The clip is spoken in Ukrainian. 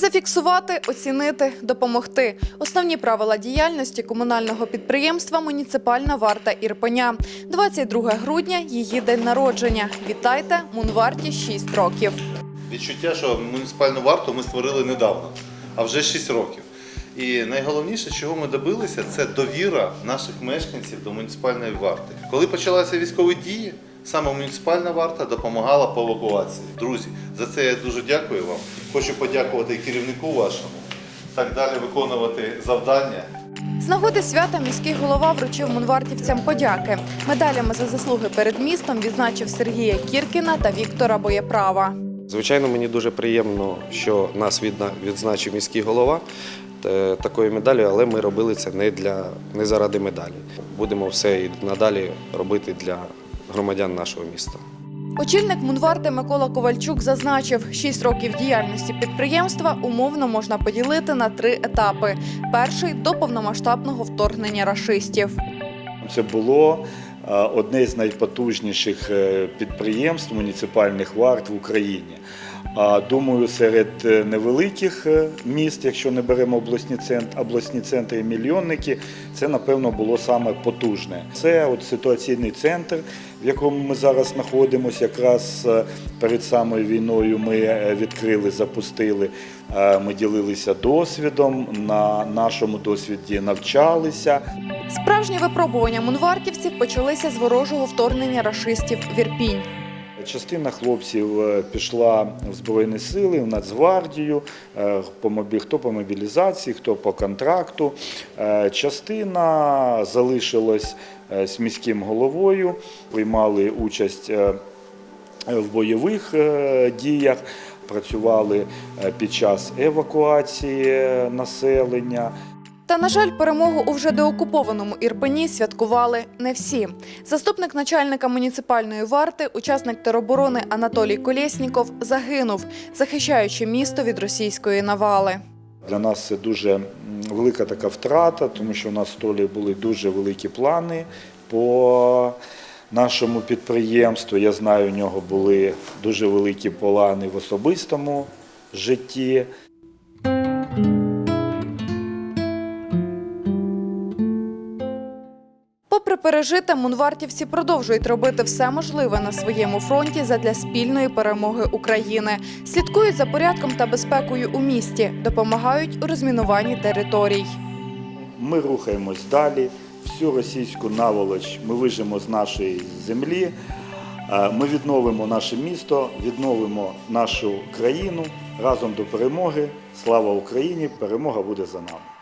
Зафіксувати, оцінити, допомогти. Основні правила діяльності комунального підприємства Муніципальна варта Ірпеня. 22 грудня її день народження. Вітайте, Мунварті 6 років. Відчуття, що муніципальну варту ми створили недавно, а вже 6 років. І найголовніше, чого ми добилися, це довіра наших мешканців до муніципальної варти. Коли почалися військові дії, саме муніципальна варта допомагала по евакуації. Друзі, за це я дуже дякую вам. Хочу подякувати і керівнику вашому. Так далі виконувати завдання. З нагоди свята міський голова вручив мунвартівцям подяки. Медалями за заслуги перед містом відзначив Сергія Кіркіна та Віктора Боєправа. Звичайно, мені дуже приємно, що нас відзначив міський голова е, такою медаллю, але ми робили це не для не заради медалі. Будемо все і надалі робити для громадян нашого міста. Очільник Мунварти Микола Ковальчук зазначив, 6 років діяльності підприємства умовно можна поділити на три етапи. Перший до повномасштабного вторгнення рашистів. Це було одне з найпотужніших е, підприємств муніципальних варт в Україні. А думаю, серед е, невеликих е, міст, якщо не беремо обласні центри, обласні центри і мільйонники, це напевно було саме потужне. Це от ситуаційний центр, в якому ми зараз знаходимося. Якраз е, перед самою війною ми е, відкрили, запустили. Е, Ми ділилися досвідом. На нашому досвіді навчалися. Справжні випробування мунвартівців почалися з ворожого вторгнення рашистів в Ірпінь. Частина хлопців е, пішла в Збройні Сили, в Нацгвардію, е, хто по мобілізації, хто по контракту. Е, Частина залишилась з міським головою, приймали участь в бойових діях, працювали під час евакуації населення. Та, на жаль, перемогу у вже деокупованому Ірпені святкували не всі. Заступник начальника муніципальної варти, учасник тероборони Анатолій Колєсніков загинув, захищаючи місто від російської навали. Для нас це дуже велика така втрата, тому що у нас з Толі були дуже великі плани по нашому підприємству. Я знаю, у нього були дуже великі плани в особистому житті. Попри пережите, мунвартівці продовжують робити все можливе на своєму фронті задля спільної перемоги України. Слідкують за порядком та безпекою у місті, допомагають у розмінуванні територій. Ми рухаємось далі. Всю російську наволоч ми вижимо з нашої землі. Е, Ми відновимо наше місто, відновимо нашу країну разом до перемоги. Слава Україні! Перемога буде за нами.